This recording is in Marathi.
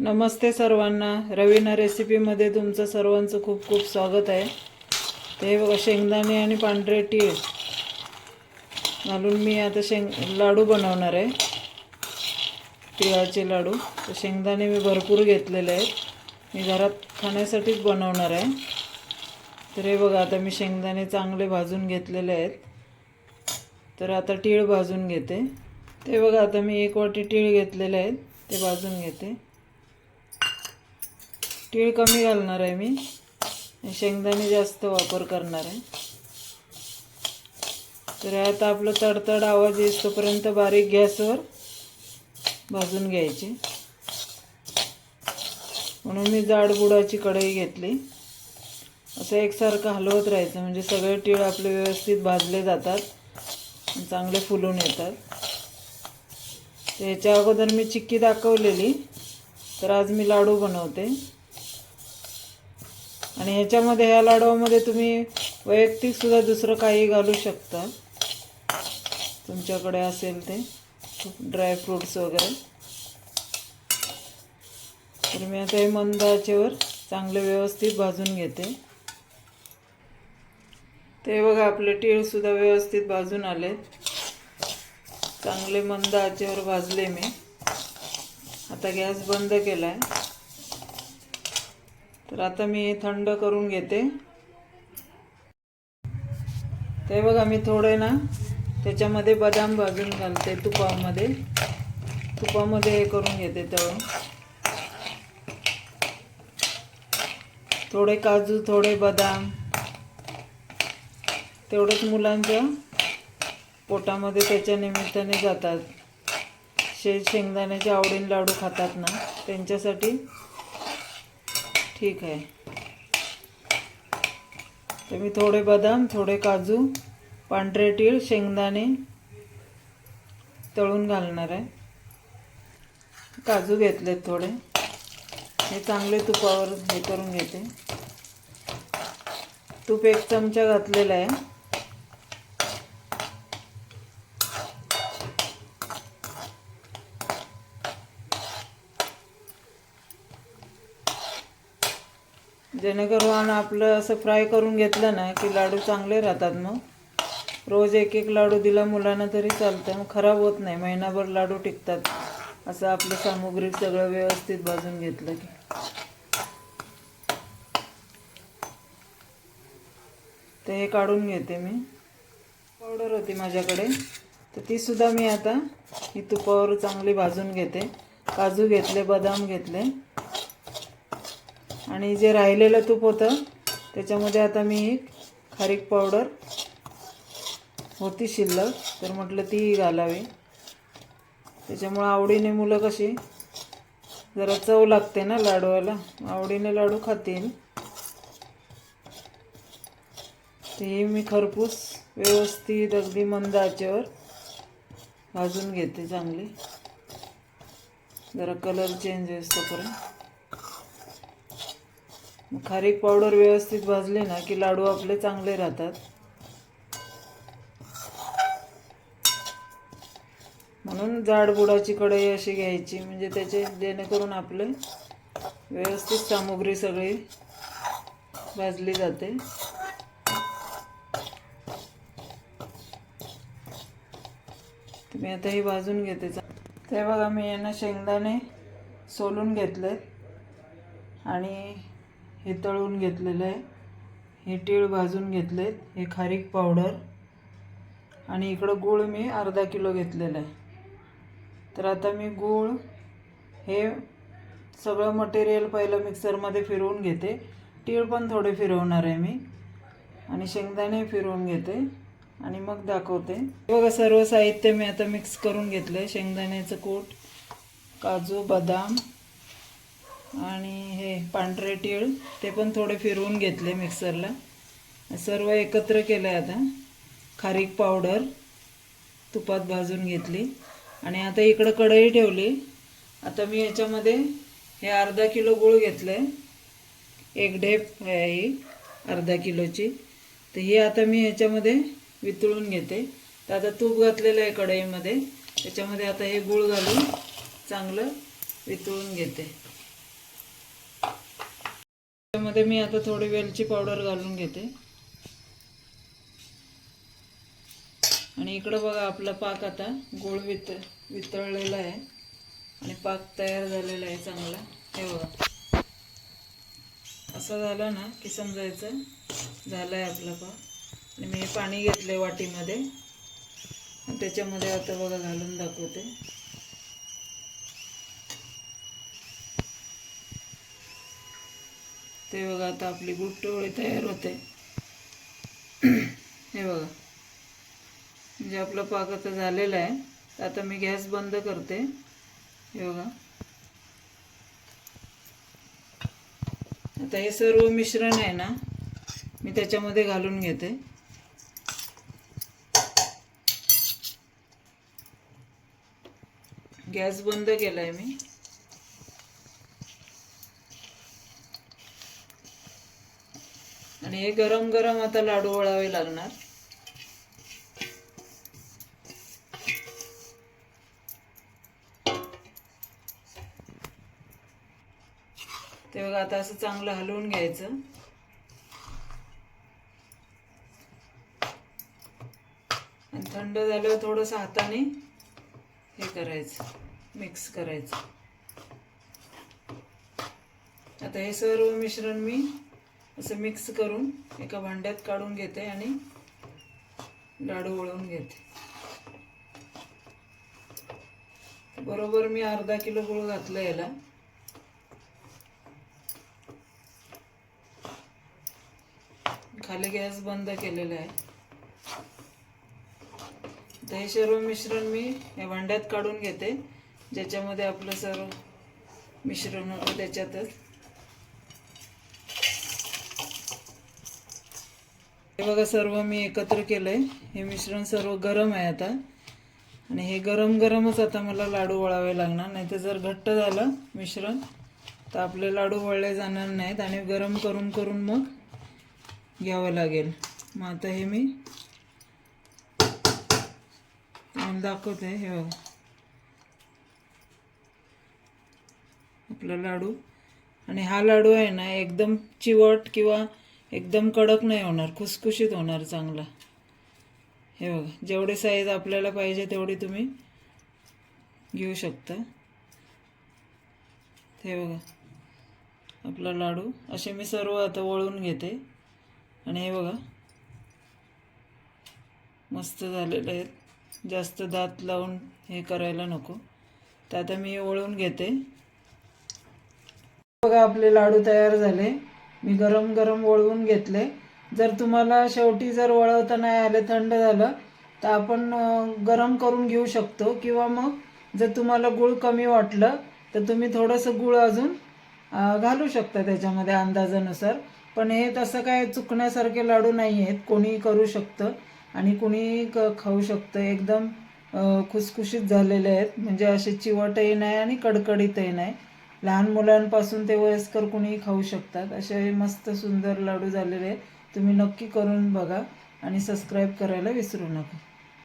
नमस्ते सर्वांना. रवीना रेसिपीमध्ये तुमचं सर्वांचं खूप खूप स्वागत आहे. ते बघा शेंगदाणे आणि पांढरे तीळ. घालून मी आता शेंग लाडू बनवणार आहे. तिळाचे लाडू. तर शेंगदाणे मी भरपूर घेतलेले आहेत. मी घरात खाण्यासाठीच बनवणार आहे. तर हे बघा आता मी शेंगदाणे चांगले भाजून घेतलेले आहेत. तर आता तीळ भाजून घेते. ते बघा आता मी एक वाटी तीळ घेतलेले आहेत. ते भाजून घेते. तीळ कमी घालणार आहे मी. शेंगदाणे जास्त वापर करणार आहे. तर आता आपलं तडतड आवाज येतोपर्यंत बारीक गॅसवर भाजून घ्यायचे. म्हणून मी जाडबुडाची कढई घेतली. असं एकसारखं हलवत राहायचं. म्हणजे सगळे तीळ आपले व्यवस्थित भाजले जातात. चांगले फुलून येतात. तर ह्याच्या अगोदर मी चिक्की दाखवलेली. तर आज मी लाडू बनवते. आणि ह्याच्यामध्ये ह्या लाडूमध्ये तुम्ही वैयक्तिकसुद्धा दुसरं काही घालू शकता. तुमच्याकडे असेल ते ड्रायफ्रूट्स वगैरे. तर मी आता हे मंद आचेवर चांगले व्यवस्थित भाजून घेते. ते बघा आपले तीळसुद्धा व्यवस्थित भाजून आले. चांगले मंद आचेवर भाजले मी. आता गॅस बंद केला आहे तर आता मी हे थंड करून घेते. ते बघा मी थोडे ना त्याच्यामध्ये बदाम भाजून घालते तुपामध्ये. तुपामध्ये हे करून घेते तळून. थोडे काजू थोडे बदाम. तेवढंच मुलांच्या पोटामध्ये त्याच्या निमित्ताने जातात. शे शेंगदाण्याच्या आवडीन लाडू खातात ना त्यांच्यासाठी ठीक आहे. तर मी थोडे बदाम थोडे काजू पांढरे तीळ शेंगदाणे तळून घालणार आहे. काजू घेतलेत थोडे. हे चांगले तुपावर हे करून घेते. तूप एक चमचा घातलेला आहे. जेणेकरून आपलं असं फ्राय करून घेतलं ना की लाडू चांगले राहतात मग. रोज एक एक लाडू दिला मुलांना तरी चालतं मग खराब होत नाही. महिनाभर लाडू टिकतात. असं आपलं सामुग्री सगळं व्यवस्थित भाजून घेतलं की. ते हे काढून घेते मी. पावडर होती माझ्याकडे. तर ती सुद्धा मी आता ही तुपावर चांगली भाजून घेते. काजू घेतले बदाम घेतले. आणि जे राहिलेलं तूप होतं त्याच्यामध्ये आता मी एक खारीक पावडर होती शिल्लक तर म्हटलं ती घालावी. त्याच्यामुळं आवडीने मुलं कशी जरा चव लागते ना लाडूला आवडीने लाडू खातील. ते मी खरपूस व्यवस्थित अगदी मंद आचेवर भाजून घेते चांगली. जरा कलर चेंज तोपर्यंत करून खारीक पावडर व्यवस्थित भाजली ना की लाडू आपले चांगले राहतात. म्हणून जाड बुडाची कढई अशी घ्यायची म्हणजे त्याचे जेणेकरून आपले व्यवस्थित सामुग्री सगळी भाजली जाते. मी आता हे भाजून घेते. ते बघा मी यांना शेंगदाणे सोलून घेतले आणि हे तळून घेतलेलं आहे. हे तीळ भाजून घेतलेत. हे खारीक पावडर आणि इकडं गूळ मी अर्धा किलो घेतलेलं आहे. तर आता मी गूळ हे सगळं मटेरियल पहिलं मिक्सरमध्ये फिरवून घेते. तीळ पण थोडे फिरवणार आहे मी. आणि शेंगदाणे फिरवून घेते. आणि मग दाखवते. बघा सर्व साहित्य मी आता मिक्स करून घेतलं आहे शेंगदाण्याचं कूट काजू बदाम आणि हे पांढरे तीळ ते पण थोडे फिरवून घेतले मिक्सरला. सर्व एकत्र केलं आहे आता. खारीक पावडर तुपात भाजून घेतली. आणि आता इकडं कढई ठेवली. आता मी याच्यामध्ये हे अर्धा किलो गूळ घेतलं आहे एक ढेप आहे ही अर्धा किलोची. तर ही आता मी ह्याच्यामध्ये वितळून घेते. तर आता तूप घातलेलं आहे कढईमध्ये. त्याच्यामध्ये आता हे गूळ घालून चांगलं वितळून घेते. त्याच्यामध्ये मी आता थोडी वेलची पावडर घालून घेते. आणि इकडं बघा आपला पाक आता गोळ वित वितळलेला आहे. आणि पाक तयार झालेला आहे चांगला. हे बघा. असं झालं ना की समजायचं झालं आहे आपला पाक. आणि मी पाणी घेतलं आहे वाटीमध्ये त्याच्यामध्ये आता बघा घालून दाखवते. ते बघा आता आपली गुट्टोळी तयार होते. हे बघा. म्हणजे आपला पाक आता झालेला आहे. तर आता मी गॅस बंद करते. हे बघा. आता हे सर्व मिश्रण आहे ना मी त्याच्यामध्ये घालून घेते. गॅस बंद केला आहे मी. आणि हे गरम गरम आता लाडू वळावे लागणार. ते बघा आता असं चांगलं हलवून घ्यायचं. आणि थंड झाल्यावर थोडंसं हाताने हे करायचं मिक्स करायचं. आता हे सर्व मिश्रण मी असं मिक्स करून एका भांड्यात काढून घेते आणि लाडू वळवून घेते. बरोबर मी अर्धा किलो गुळ घातलं याला. खाली गॅस बंद केलेला आहे. हे सर्व मिश्रण मी या भांड्यात काढून घेते. ज्याच्यामध्ये आपलं सर्व मिश्रण होतं त्याच्यातच. हे बघा सर्व मी एकत्र केलंय. हे मिश्रण सर्व गरम आहे आता. आणि हे गरम गरमच आता मला लाडू वळावे लागणार. नाही तर जर घट्ट झालं मिश्रण तर आपले लाडू वळले जाणार नाहीत आणि गरम करून करून मग घ्यावं लागेल. मग आता हे मी दाखवते हे बघा. आपला लाडू. आणि हा लाडू आहे ना एकदम चिवट किंवा एकदम कडक नाही होणार खुसखुशीत होणार चांगला. हे बघा जेवढे साईज आपल्याला पाहिजे तेवढी तुम्ही घेऊ शकता. हे बघा आपला लाडू. असे मी सर्व आता वळून घेते. आणि हे बघा मस्त झालेले आहेत. जास्त दात लावून हे करायला नको. तर आता मी वळून घेते. बघा आपले लाडू तयार झाले. मी गरम गरम वळवून घेतले. जर तुम्हाला शेवटी जर वळवता नाही आले थंड झालं तर आपण गरम करून घेऊ शकतो. किंवा मग जर तुम्हाला गुळ कमी वाटलं तर तुम्ही थोडंसं गुळ अजून घालू शकता त्याच्यामध्ये अंदाजानुसार. पण हे तसं काय चुकण्यासारखे लाडू नाही आहेत. कोणीही करू शकतं आणि कुणीही क खाऊ शकतं. एकदम खुसखुशीत झालेले आहेत. म्हणजे असे चिवटही नाही आणि कडकडीतही नाही. लहान मुलांपासून ते वयस्कर कुणीही खाऊ शकतात. असे मस्त सुंदर लाडू झालेले आहेत. तुम्ही नक्की करून बघा आणि सबस्क्राईब करायला विसरू नका.